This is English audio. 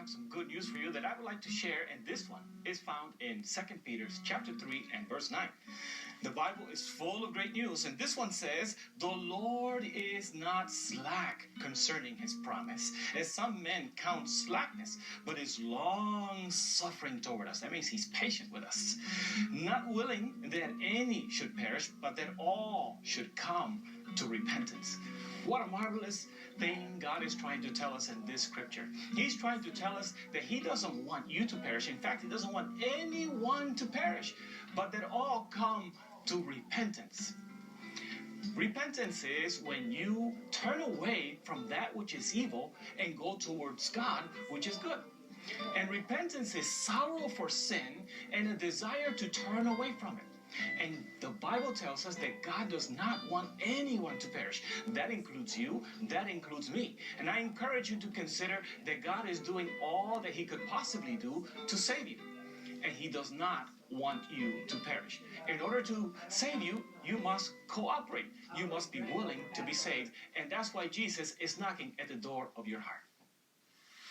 have some good news for you that I would like to share, and this one is found in 2 Peter chapter 3 and verse 9. The Bible is full of great news, and this one says, The Lord is not slack concerning his promise, as some men count slackness, but is long suffering toward us. That means he's patient with us, not willing that any should perish, but that all should come to repentance. What a marvelous thing God is trying to tell us in this scripture. He's trying to tell us that He doesn't want you to perish. In fact, He doesn't want anyone to perish, but that all come to repentance. Repentance is when you turn away from that which is evil and go towards God, which is good. And repentance is sorrow for sin and a desire to turn away from it. And the Bible tells us that God does not want anyone to perish. That includes you, that includes me. And I encourage you to consider that God is doing all that He could possibly do to save you. And He does not want you to perish. In order to save you, you must cooperate. You must be willing to be saved. And that's why Jesus is knocking at the door of your heart.